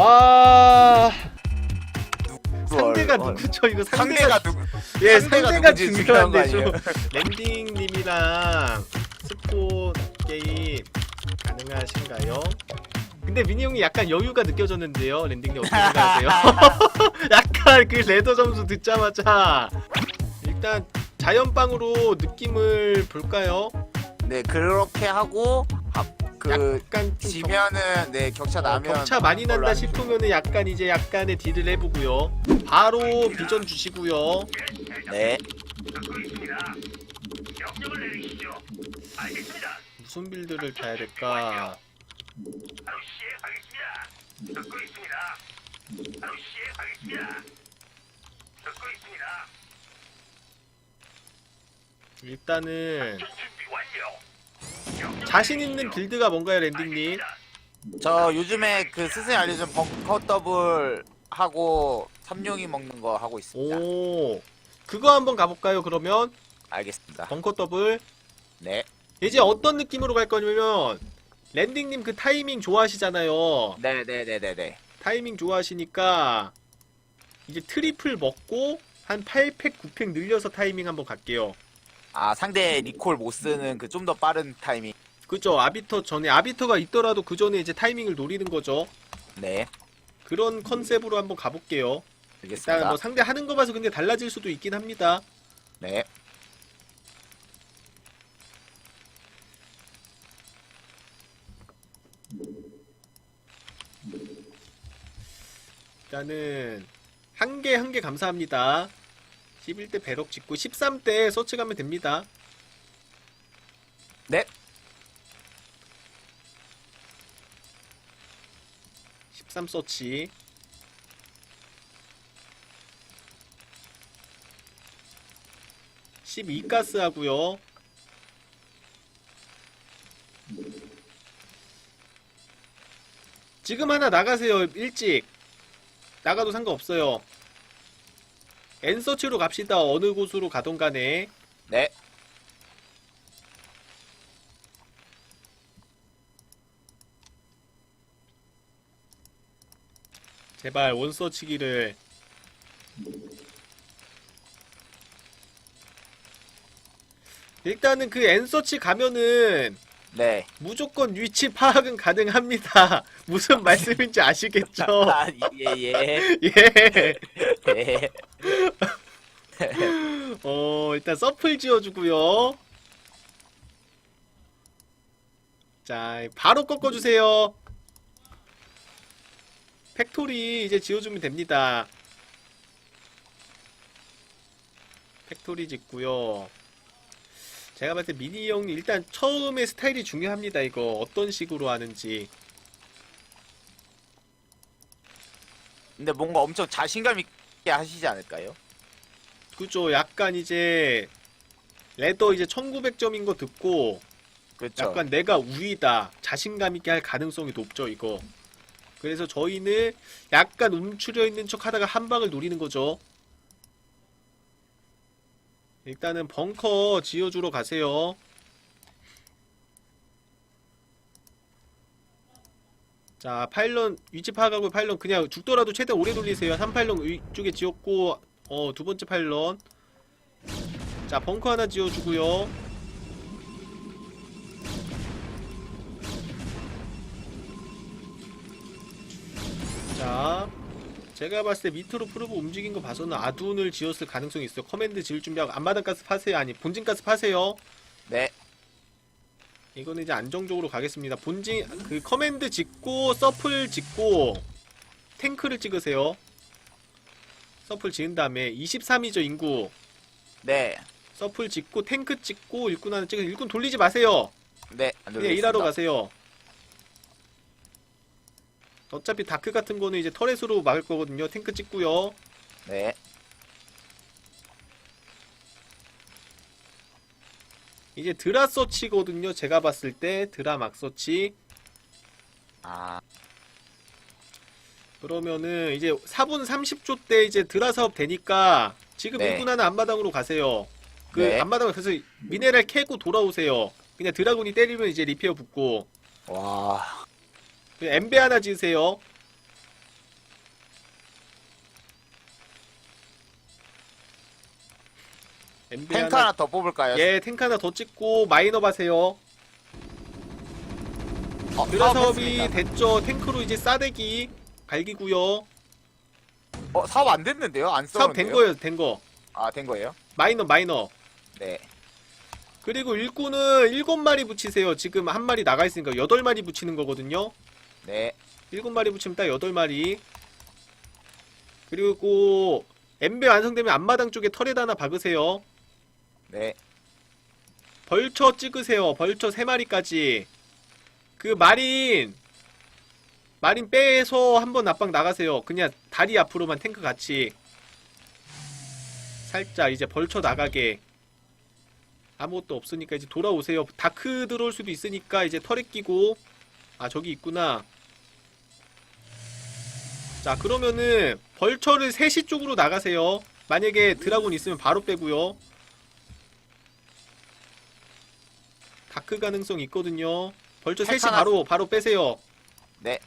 와 상대가 얼- 누구죠? 이거 상대가 상대가 누구? 예 상대가 상대가 누군지 중요한 거 중요한데 좀 아니에요? 랜딩님이랑 스포 게임 가능하신가요? 근데 미니 형이 약간 여유가 느껴졌는데요. 랜딩님 어떻게 생각하세요? 약간 그 레더 점수 듣자마자 일단 자연빵으로 느낌을 볼까요? 네 그렇게 하고 하- 그 약간 좀 지면은 네 격차 어, 나면 격차 많이 걸로 난다 하는. 싶으면은 약간 이제 약간의 딜을 해보고요. 바로 비전 주시고요. 네 무슨 빌드를 타야 될까? 일단은 자신 있는 빌드가 뭔가요, 랜딩님? 저 요즘에 그 스승이 알려준 벙커 더블 하고 삼룡이 먹는 거 하고 있습니다. 오, 그거 한번 가볼까요? 그러면 알겠습니다. 벙커 더블. 네, 이제 어떤 느낌으로 갈 거냐면 랜딩님 그 타이밍 좋아하시잖아요. 네, 네, 네, 네, 네. 타이밍 좋아하시니까 이제 트리플 먹고 한 8팩 9팩 늘려서 타이밍 한번 갈게요. 아 상대 리콜 못 쓰는 그 좀 더 빠른 타이밍. 그죠? 아비터 전에 아비터가 있더라도 그 전에 이제 타이밍을 노리는 거죠. 네, 그런 컨셉으로 한번 가볼게요. 일단 알겠습니다. 뭐 상대 하는 거 봐서 근데 달라질 수도 있긴 합니다. 네, 일단은 한 개 한 개 감사합니다. 11대 배럭 짓고 13대 서치 가면 됩니다. 네. 13 서치. (12) 가스 하고요 지금 하나 나가세요 일찍 나가도 상관없어요 엔서치로 갑시다 어느 곳으로 가던 간에 네. 제발 원서치기를 일단은 그 엔서치 가면은 네. 무조건 위치 파악은 가능합니다. 무슨 말씀인지 아시겠죠? 아, 예, 예. 예. 예. 어, 일단 서플 지어주고요. 자, 바로 꺾어주세요. 팩토리 이제 지어주면 됩니다. 팩토리 짓고요. 제가 봤을 때 미니 형 일단 처음에 스타일이 중요합니다. 이거 어떤 식으로 하는지. 근데 뭔가 엄청 자신감 있게 하시지 않을까요? 그죠? 약간 이제 레더 이제 1900점인 거 듣고 그렇죠. 약간 내가 우위다. 자신감 있게 할 가능성이 높죠 이거. 그래서 저희는 약간 움츠려 있는 척 하다가 한 방을 노리는 거죠. 일단은 벙커 지어주러 가세요. 자 파일런 위치 파악하고 파일런 그냥 죽더라도 최대한 오래 돌리세요. 3파일런 위쪽에 지었고 어 두번째 파일런 자 벙커 하나 지어주고요 자, 제가 봤을 때 밑으로 프로브 움직인 거 봐서는 아둔을 지었을 가능성이 있어요. 커맨드 지을 준비하고 앞마당 가스 파세요. 아니, 본진 가스 파세요. 네. 이거는 이제 안정적으로 가겠습니다. 본진, 그 커맨드 짓고, 서플 짓고, 탱크를 찍으세요. 서플 지은 다음에 23이죠, 인구. 네. 서플 짓고, 탱크 찍고, 일꾼 하나 찍으세요. 일꾼 돌리지 마세요. 네. 안 그냥 돌리겠습니다. 일하러 가세요. 어차피 다크 같은 거는 이제 터렛으로 막을 거거든요. 탱크 찍고요. 네. 이제 드라 서치거든요. 제가 봤을 때 드라 막 서치. 아, 그러면은 이제 4분 30초 때 이제 드라 사업 되니까 지금 네. 일꾼하는 앞마당으로 가세요. 그 네. 앞마당을 가서 미네랄 캐고 돌아오세요. 그냥 드라군이 때리면 이제 리페어 붙고 와. 그 엠베 하나 지으세요. 탱크 하나 더 뽑을까요? 예, 탱크 하나 더 찍고 마이너 바세요. 어, 드라 사업이 됐죠. 탱크로 이제 싸대기 갈기고요 어, 사업 안 됐는데요? 안 사업 써는데요? 된 거예요 된 거 아, 된 거예요? 마이너 마이너 네. 그리고 일꾼은 일곱 마리 붙이세요 지금 한 마리 나가 있으니까 여덟 마리 붙이는 거거든요 네. 일곱 마리 붙이면 딱 여덟 마리 그리고 엠베 완성되면 앞마당 쪽에 털에다 하나 박으세요 네. 벌처 찍으세요. 벌처 세 마리까지. 그 마린 마린 빼서 한번 압박 나가세요. 그냥 다리 앞으로만 탱크 같이 살짝 이제 벌처 나가게. 아무것도 없으니까 이제 돌아오세요. 다크 들어올 수도 있으니까 이제 털에 끼고 아 저기 있구나. 자 그러면은 벌처를 3시 쪽으로 나가세요. 만약에 드라곤 있으면 바로 빼고요. 다크 가능성 있거든요. 셋이 하나- 바로 바로 빼세요. 네.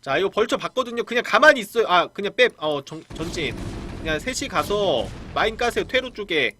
자, 이거 벌써 봤거든요. 그냥 가만히 있어요. 아, 그냥 빼. 어, 전, 전진. 그냥 셋이 가서 마인 까세요. 퇴로 쪽에.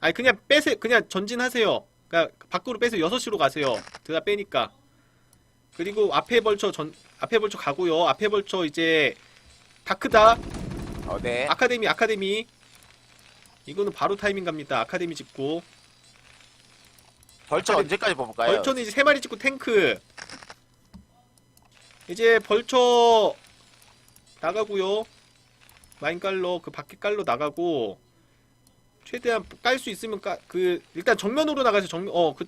아니, 그냥 빼세요. 그냥 전진하세요. 그러니까 밖으로 빼세요. 6시로 가세요. 드다 빼니까. 그리고 앞에 벌쳐 전 앞에 벌쳐 가고요. 앞에 벌쳐 이제 다크다. 어, 네. 아카데미 아카데미. 이거는 바로 타이밍 갑니다. 아카데미 찍고. 벌써 아카데미- 언제까지 뽑을까요? 벌처는 이제 세 마리 찍고 탱크. 이제 벌처 나가고요. 마인 깔러 그 밖에 깔러 나가고 최대한 깔 수 있으면 깔그 일단 정면으로 나가세요. 정면 어그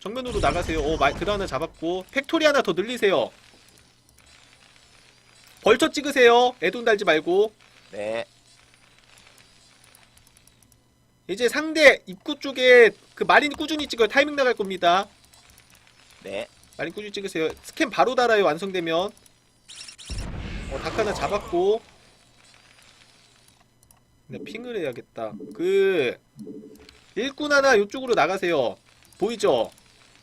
정면으로 나가세요. 어 드라 하나 잡았고 팩토리 하나 더 늘리세요. 벌처 찍으세요. 애돈 달지 말고 네. 이제 상대 입구 쪽에 그 마린 꾸준히 찍어요. 타이밍 나갈 겁니다. 네. 마린 꾸준히 찍으세요. 스캔 바로 달아요. 완성되면. 어, 닭 하나 잡았고. 네, 핑을 해야겠다. 그 일꾼 하나 이쪽으로 나가세요. 보이죠?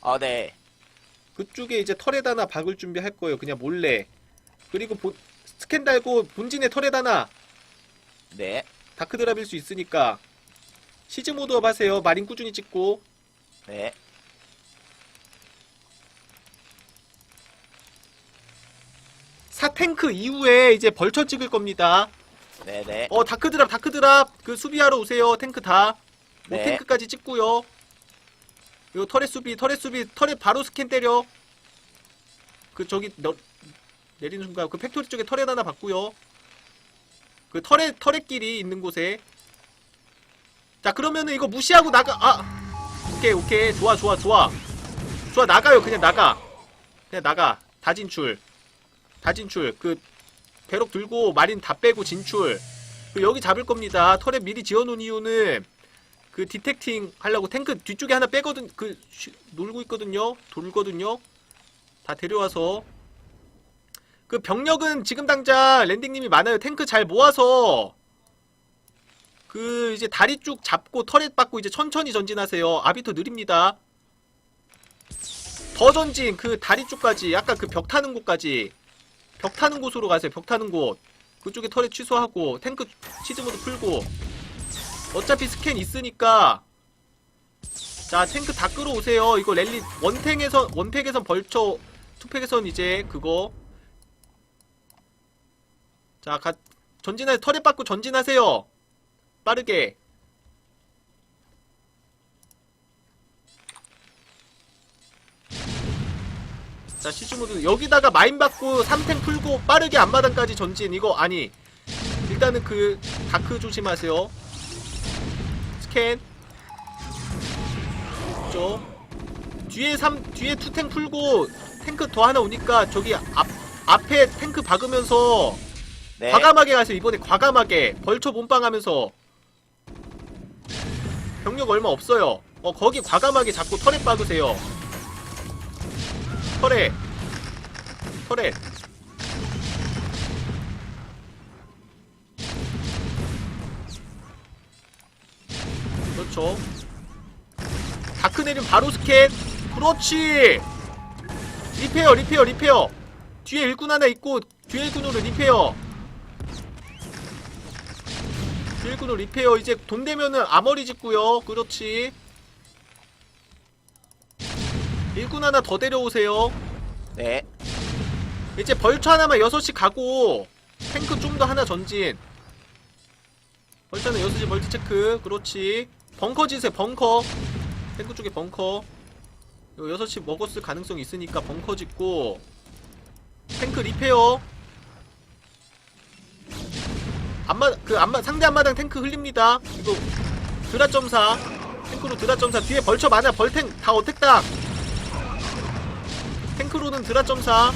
어, 네. 그쪽에 이제 털에다나 박을 준비할 거예요. 그냥 몰래. 그리고 본- 스캔 달고 본진에 털에다나 네. 다크드랍일 수 있으니까 시즈 모드업 하세요. 마린 꾸준히 찍고. 네. 사탱크 이후에 이제 벌처 찍을 겁니다. 네, 네. 어 다크드랍 다크드랍. 그 수비하러 오세요 탱크 다. 네. 탱크까지 찍고요. 이거 터렛 수비 터렛 수비 터렛 바로 스캔 때려. 그 저기 너, 내리는 순간 그 팩토리 쪽에 터렛 하나 받고요. 그 터렛 터렛끼리 있는 곳에. 자 그러면은 이거 무시하고 나가 아! 오케이 오케이. 좋아 좋아 좋아. 좋아 나가요. 그냥 나가. 그냥 나가. 다 진출 다 진출 그 배럭 들고 마린 다 빼고 진출. 그 여기 잡을 겁니다. 털에 미리 지어놓은 이유는 그 디텍팅 하려고 탱크 뒤쪽에 하나 빼거든. 그 쉬- 놀고 있거든요. 돌거든요. 다 데려와서 그 병력은 지금 당장 랜딩님이 많아요. 탱크 잘 모아서 그 이제 다리 쭉 잡고 터렛 받고 이제 천천히 전진하세요. 아비터 느립니다. 더 전진 그 다리 쪽까지 약간 그벽 타는 곳까지 벽 타는 곳으로 가세요. 벽 타는 곳. 그쪽에 털에 취소하고 탱크 치즈 모드 풀고 어차피 스캔 있으니까 자 탱크 다 끌어오세요. 이거 랠리 원탱에선 원팩에선 벌쳐 투팩에선 이제 그거 자 가, 전진해 털에 받고 전진하세요. 빠르게 자 시즈모드 여기다가 마인 받고 3탱 풀고 빠르게 앞마당까지 전진. 이거 아니 일단은 그 다크 조심하세요. 스캔. 죠 뒤에 3 뒤에 투탱 풀고 탱크 더 하나 오니까 저기 앞 앞에 탱크 박으면서 네. 과감하게 가세요. 이번에 과감하게 벌쳐 몸빵하면서. 병력 얼마 없어요. 어 거기 과감하게 잡고 터렛 박으세요 터렛 터렛 그렇죠. 다크 내리면 바로 스캔. 그렇지. 리페어 리페어 리페어. 뒤에 일꾼 하나 있고 뒤에 일꾼으로 리페어. 주일군으로 리페어. 이제 돈 되면은 아머리 짓고요. 그렇지 일군 하나 더 데려오세요. 네. 이제 벌처 하나만 6시 가고 탱크 좀 더 하나 전진. 벌처는 6시 멀티 체크. 그렇지. 벙커 지세요 벙커. 탱크 쪽에 벙커. 이거 6시 먹었을 가능성이 있으니까 벙커 짓고 탱크 리페어. 앞마 그 앞마 상대 앞마당 탱크 흘립니다. 이거 드라 점사. 탱크로 드라 점사. 뒤에 벌처 많아. 벌탱 다 어택당 탱크로는 드라 점사.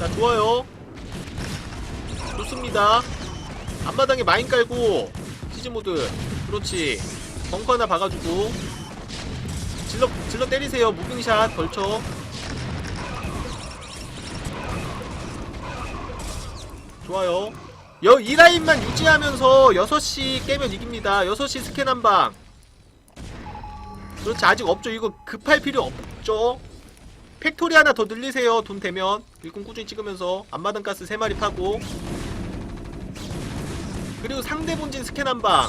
자 좋아요. 좋습니다. 앞마당에 마인 깔고 시즈모드. 그렇지. 벙커 하나 박아주고. 질러 질러 때리세요. 무빙샷 벌쳐. 좋아요. 여, 이 라인만 유지하면서 6시 깨면 이깁니다. 6시 스캔 한방 그렇지 아직 없죠. 이거 급할 필요 없죠. 팩토리 하나 더 늘리세요 돈 되면. 일꾼 꾸준히 찍으면서 앞마당 가스 3마리 파고. 그리고 상대 본진 스캔 한방.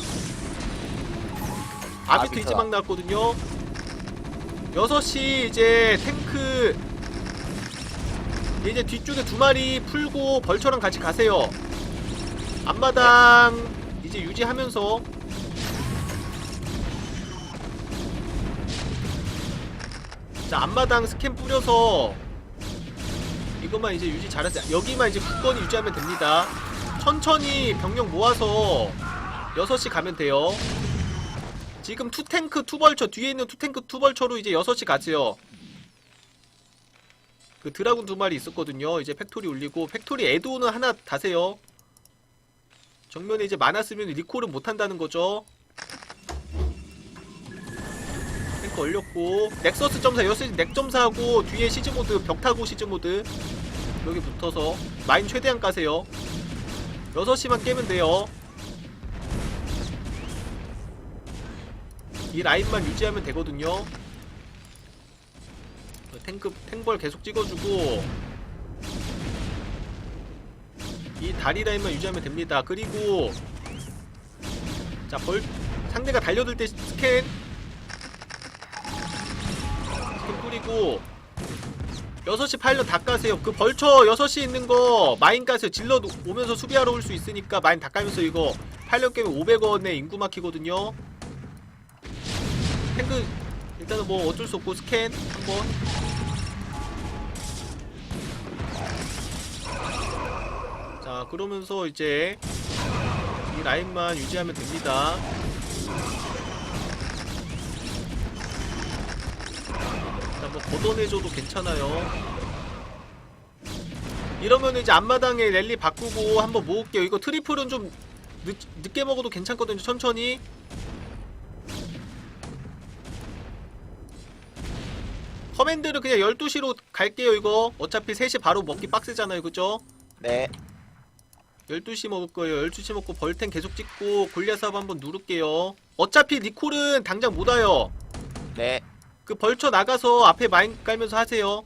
아비트. 이제 막 나왔거든요. 6시 이제 탱크. 이제 뒤쪽에 두 마리 풀고 벌처랑 같이 가세요. 앞마당 이제 유지하면서 자 앞마당 스캔 뿌려서 이것만 이제 유지 잘하세요 여기만 이제 굳건히 유지하면 됩니다. 천천히 병력 모아서 6시 가면 돼요. 지금 투탱크 투벌처 뒤에 있는 투탱크 투벌처로 이제 6시 가세요. 그 드라군 두 마리 있었거든요. 이제 팩토리 올리고 팩토리 에드오는 하나 다세요. 정면에 이제 많았으면 리콜은 못한다는 거죠 탱크 올렸고 넥서스 점사 여기 넥 점사하고 뒤에 시즈모드 벽 타고 시즈모드. 여기 붙어서 마인 최대한 까세요. 6시만 깨면 돼요. 이 라인만 유지하면 되거든요. 탱크 탱벌 계속 찍어주고 이 다리 라인만 유지하면 됩니다. 그리고 자 벌 상대가 달려들 때 스캔 뿌리고 6시 파일럿 다 까세요. 그 벌처 6시 있는 거 마인 까세요. 질러 오면서 수비하러 올 수 있으니까 마인 다 까면서 이거 파일럿 깨면 500원에 인구 막히거든요. 탱크 일단은 뭐 어쩔 수 없고 스캔 한번 자 그러면서 이제 이 라인만 유지하면 됩니다. 일단 뭐 걷어내줘도 괜찮아요. 이러면 이제 앞마당에 랠리 바꾸고 한번 모을게요. 이거 트리플은 좀 늦, 늦게 먹어도 괜찮거든요. 천천히. 커맨드를 그냥 12시로 갈게요, 이거. 어차피 3시 바로 먹기 빡세잖아요, 그죠? 네. 12시 먹을 거예요. 12시 먹고 벌텐 계속 찍고 골리앗 사업 한번 누를게요. 어차피 니콜은 당장 못 와요. 네. 그 벌쳐 나가서 앞에 마인 깔면서 하세요.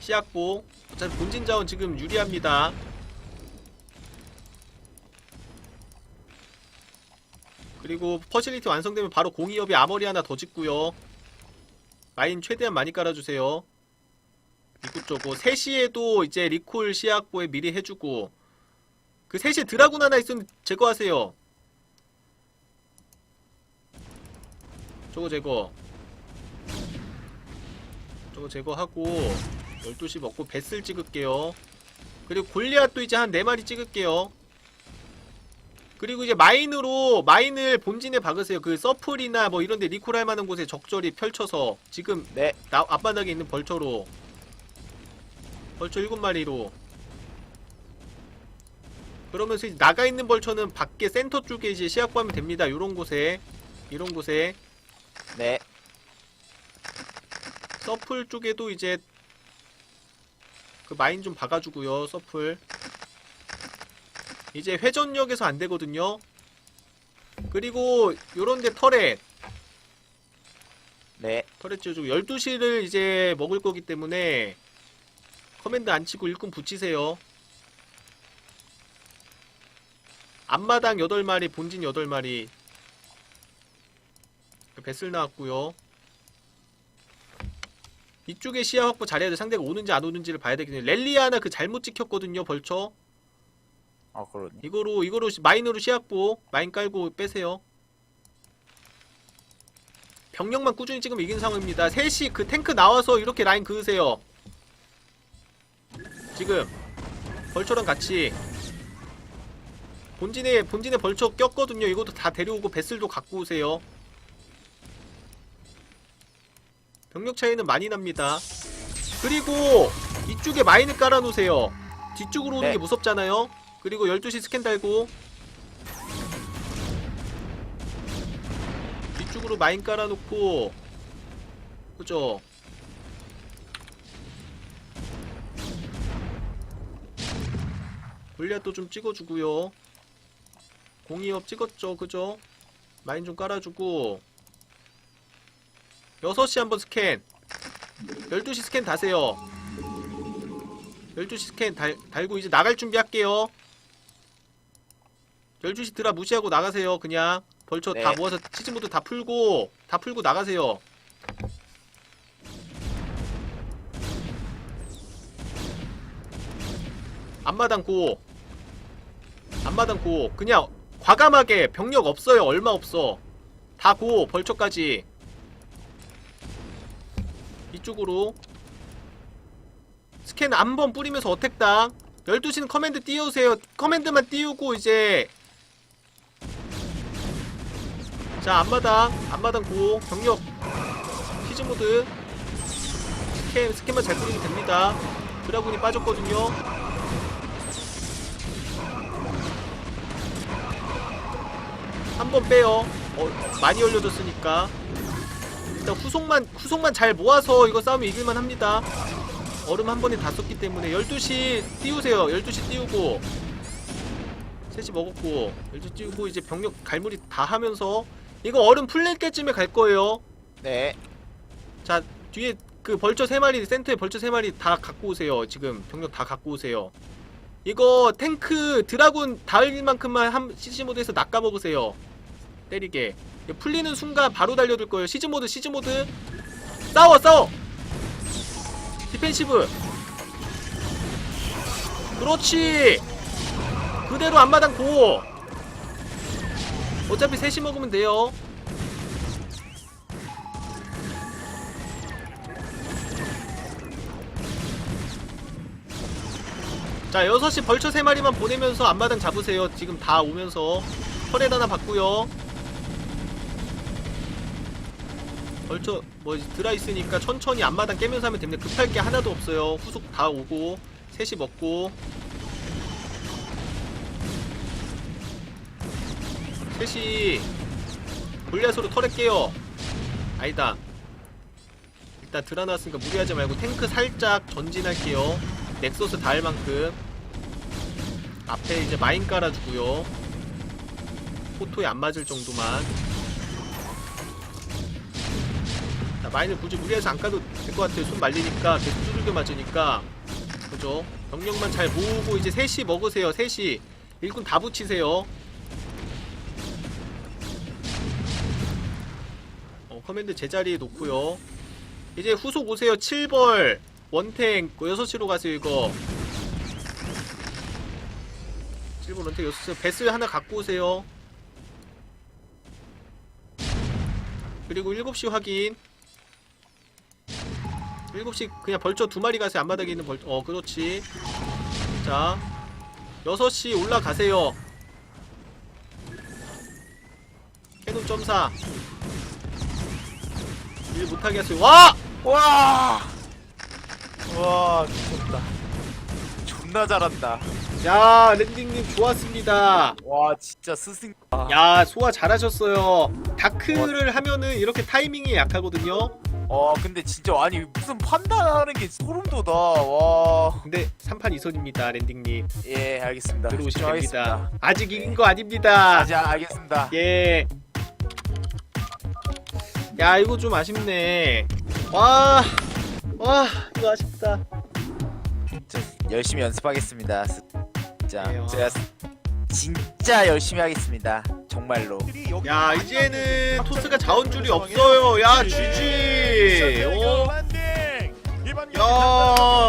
시약보. 어차피 본진 자원 지금 유리합니다. 그리고 퍼실리티 완성되면 바로 공이업이 아머리 하나 더 짓고요. 마인 최대한 많이 깔아주세요. 입구 쪽고 3시에도 이제 리콜 시약보에 미리 해주고 그 3시에 드라군 하나 있으면 제거하세요. 저거 제거. 저거 제거하고 12시 먹고 뱃을 찍을게요. 그리고 골리앗도 이제 한 4마리 찍을게요. 그리고 이제 마인으로 마인을 본진에 박으세요. 그 서플이나 뭐 이런데 리콜 할 만한 곳에 적절히 펼쳐서 지금 네. 나, 앞바닥에 있는 벌처로 벌처 7마리로 그러면서 이제 나가 있는 벌처는 밖에 센터 쪽에 이제 시약구하면 됩니다. 요런 곳에 이런 곳에 네. 서플 쪽에도 이제 그 마인 좀 박아주고요 서플 이제 회전력에서 안 되거든요 그리고 요런데 터렛 네. 터렛 지어주고 12시를 이제 먹을 거기 때문에 커맨드 안 치고 일꾼 붙이세요. 앞마당 8마리, 본진 8마리. 배슬 나왔고요. 이쪽에 시야 확보 잘해야 돼. 상대가 오는지 안 오는지를 봐야 되거든요. 랠리 하나 그 잘못 찍혔거든요. 벌쳐. 아 그러네. 이거로 이거로 시- 마인으로 시야 확보. 마인 깔고 빼세요. 병력만 꾸준히 찍으면 이긴 상황입니다. 셋이 그 탱크 나와서 이렇게 라인 그으세요. 지금 벌처랑 같이 본진에 본진에 벌처 꼈거든요. 이것도 다 데려오고 배슬도 갖고 오세요. 병력 차이는 많이 납니다. 그리고 이쪽에 마인을 깔아 놓으세요. 뒤쪽으로 오는 네. 게 무섭잖아요. 그리고 12시 스캔 달고 뒤쪽으로 마인 깔아 놓고 그죠? 골리앗도 좀 찍어주고요. 공이업 찍었죠, 그죠? 마인 좀 깔아주고 6시 한번 스캔. 12시 스캔 다세요. 12시 스캔 달, 달고 이제 나갈 준비 할게요. 12시 드라 무시하고 나가세요 그냥. 다 네. 모아서 치즈모드 다 풀고 다 풀고 나가세요. 앞마당 고. 앞마당 고. 그냥 과감하게 병력 없어요. 얼마 없어. 다 고 벌처까지 이쪽으로. 스캔 한 번 뿌리면서 어택당. 12시는 커맨드 띄우세요. 커맨드만 띄우고 이제. 자 앞마당. 앞마당 고. 병력. 시즈모드. 스캔 스캔만 잘 뿌리면 됩니다. 드라군이 빠졌거든요. 한 번 빼요. 어 많이 열려졌으니까 일단 후속만 후속만 잘 모아서 이거 싸우면 이길만 합니다. 얼음 한 번에 다 썼기 때문에 12시 띄우세요. 12시 띄우고 3시 먹었고 12시 띄우고 이제 병력 갈무리 다 하면서 이거 얼음 풀릴 때쯤에 갈 거예요. 네. 자 뒤에 그 벌처 3마리 센터에 벌처 3마리 다 갖고 오세요. 지금 병력 다 갖고 오세요. 이거 탱크 드라군 닿을 만큼만 한 시즈모드에서 낚아먹으세요. 때리게 풀리는 순간 바로 달려들 거예요. 시즈모드 시즈모드. 싸워 싸워. 디펜시브. 그렇지. 그대로 앞마당 고. 어차피 셋이 먹으면 돼요. 자 6시 벌처 3마리만 보내면서 앞마당 잡으세요. 지금 다 오면서. 털에 하나 받고요 벌처 뭐 드라 있으니까 천천히 앞마당 깨면서 하면 됩니다. 급할 게 하나도 없어요. 후속 다 오고 셋이 먹고. 셋이 골리앗으로 털에 깨요. 아니다. 일단 드라 나왔으니까 무리하지 말고 탱크 살짝 전진할게요. 넥서스 닿을 만큼. 앞에 이제 마인 깔아주고요. 포토에 안 맞을 정도만 자 마인을 굳이 무리해서 안 까도 될 것 같아요. 손 말리니까 계속 두들겨 맞으니까. 그죠? 병력만 잘 모으고 이제 셋이 먹으세요 셋이. 일꾼 다 붙이세요. 어 커맨드 제자리에 놓고요. 이제 후속 오세요. 7벌. 원탱. 6시로 가세요 이거. 7벌 원탱 6시 배슬 하나 갖고 오세요. 그리고 7시 확인 7시 그냥 벌처 두 마리 가세요 앞마당에 있는 벌어 그렇지 자 6시 올라가세요 캐논 점사 일 못하게 하세요 와! 와. 와 미쳤다. 존나 잘한다. 야 랜딩님 좋았습니다 와 진짜 스승. 아, 야 소화 잘하셨어요 다크를 하면은 이렇게 타이밍이 약하거든요 어 근데 진짜 아니 무슨 판단하는 게 소름 돋아. 와. 근데 3판 2선입니다 랜딩님 예 알겠습니다. 들어오시면 됩니다 집중하겠습니다. 아직 이긴 거 아닙니다 아, 자 알겠습니다. 예. 야, 이거 좀 아쉽네. 와, 와, 이거 아쉽다. 열심히 연습하겠습니다. 스- 진짜 네, 제가 스- 진짜 열심히 하겠습니다. 정말로. 야 이제는 토스가 자원줄이 없어요 야 GG 어? 야.